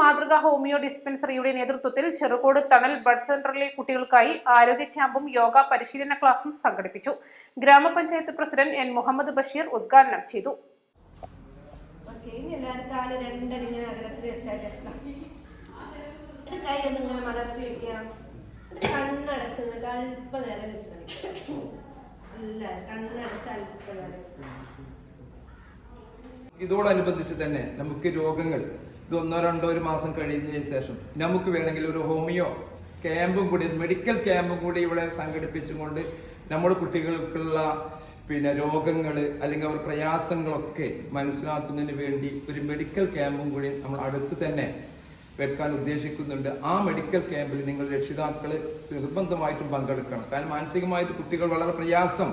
മാതൃക ഹോമിയോ ഡിസ്പെൻസറിയുടെ നേതൃത്വത്തിൽ ചെറുകോട് തണൽ ബഡ് സെന്ററിലെ കുട്ടികൾക്കായി ആരോഗ്യ ക്യാമ്പും യോഗ പരിശീലന ക്ലാസും സംഘടിപ്പിച്ചു. ഗ്രാമപഞ്ചായത്ത് പ്രസിഡന്റ് എൻ മുഹമ്മദ് ബഷീർ ഉദ്ഘാടനം ചെയ്തു. ഇതോടനുബന്ധിച്ച് തന്നെ നമുക്ക് രോഗങ്ങൾ ഇത് ഒന്നോ രണ്ടോ ഒരു മാസം കഴിയുന്നതിന് ശേഷം നമുക്ക് വേണമെങ്കിൽ ഒരു ഹോമിയോ ക്യാമ്പും കൂടി മെഡിക്കൽ ക്യാമ്പും കൂടി ഇവിടെ സംഘടിപ്പിച്ചുകൊണ്ട് നമ്മുടെ കുട്ടികൾക്കുള്ള പിന്നെ രോഗങ്ങൾ അല്ലെങ്കിൽ അവർ പ്രയാസങ്ങളൊക്കെ മനസ്സിലാക്കുന്നതിന് വേണ്ടി ഒരു മെഡിക്കൽ ക്യാമ്പും കൂടി നമ്മൾ അടുത്ത് തന്നെ വെക്കാൻ ഉദ്ദേശിക്കുന്നുണ്ട്. ആ മെഡിക്കൽ ക്യാമ്പിൽ നിങ്ങൾ രക്ഷിതാക്കൾ നിർബന്ധമായിട്ടും പങ്കെടുക്കണം. കാരണം മാനസികമായിട്ട് കുട്ടികൾ വളരെ പ്രയാസം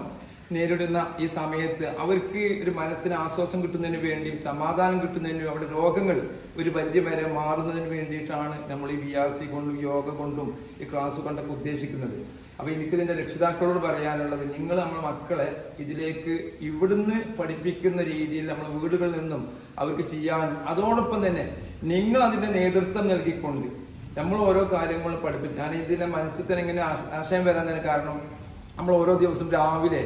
നേരിടുന്ന ഈ സമയത്ത് അവർക്ക് ഒരു മനസ്സിന് ആശ്വാസം കിട്ടുന്നതിന് വേണ്ടി സമാധാനം കിട്ടുന്നതിന് അവരുടെ രോഗങ്ങൾ ഒരു പരിധി വരെ മാറുന്നതിന് വേണ്ടിയിട്ടാണ് നമ്മൾ ഈ വി ആർ സി കൊണ്ടും യോഗ കൊണ്ടും ഈ ക്ലാസ് കൊണ്ടൊക്കെ ഉദ്ദേശിക്കുന്നത്. അപ്പൊ എനിക്ക് ഇതിന്റെ രക്ഷിതാക്കളോട് പറയാനുള്ളത് നിങ്ങൾ നമ്മുടെ മക്കളെ ഇതിലേക്ക് ഇവിടുന്ന് പഠിപ്പിക്കുന്ന രീതിയിൽ നമ്മൾ വീടുകളിൽ നിന്നും അവർക്ക് ചെയ്യാൻ അതോടൊപ്പം തന്നെ നിങ്ങൾ അതിന്റെ നേതൃത്വം നൽകിക്കൊണ്ട് നമ്മൾ ഓരോ കാര്യങ്ങളും പഠിപ്പിക്കും. ഞാൻ ഇതിന്റെ മനസ്സിൽ തന്നെ ഇങ്ങനെ ആശയം വരാൻ തന്നെ കാരണം നമ്മൾ ഓരോ ദിവസം രാവിലെ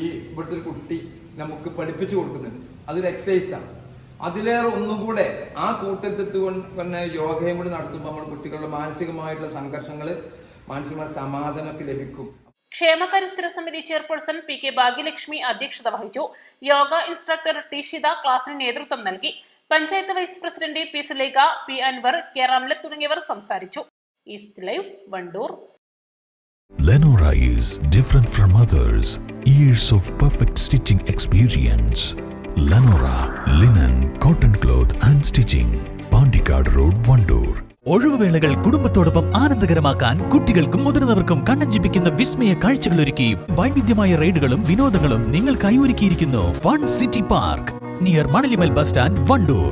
ഈ ഇവിടുത്തെ കുട്ടി നമുക്ക് പഠിപ്പിച്ചു കൊടുക്കുന്നുണ്ട് അതൊരു എക്സസൈസാണ് അതിലേറെ ഒന്നും കൂടെ ആ കൂട്ടത്തിൽ തന്നെ യോഗയും കൂടി നടത്തുമ്പോൾ നമ്മുടെ കുട്ടികളുടെ മാനസികമായിട്ടുള്ള സംഘർഷങ്ങൾ മാനസികമായ സമാധാനമൊക്കെ ലഭിക്കും. ക്ഷേമകരസ്ഥിര സമിതി ചെയർപേഴ്സൺ പി കെ ഭാഗ്യലക്ഷ്മി അധ്യക്ഷത വഹിച്ചു. യോഗ ഇൻസ്ട്രക്ടർ ടി ഷിത ക്ലാസിന് നേതൃത്വം നൽകി. Panchayat vice president P Sulekha P Anwar K Ramlath തുടങ്ങിയവർ സംസാരിച്ചു. East live Vandoor. Lenora is different from others. Years of perfect stitching experience. Lenora linen, cotton cloth and stitching. Pandikad Road, Vandoor. ഒഴിവുവേളകൾ കുടുംബത്തോടൊപ്പം ആനന്ദകരമാക്കാൻ കുട്ടികൾക്കും മുതിർന്നവർക്കും കണ്ണഞ്ചിപ്പിക്കുന്ന വിസ്മയ കാഴ്ചകളൊരുക്കി വൈവിധ്യമായ റൈഡുകളും വിനോദങ്ങളും നിങ്ങൾക്കായി ഒരുക്കിയിരിക്കുന്നു one city park near Manalimal bus stand Vandoor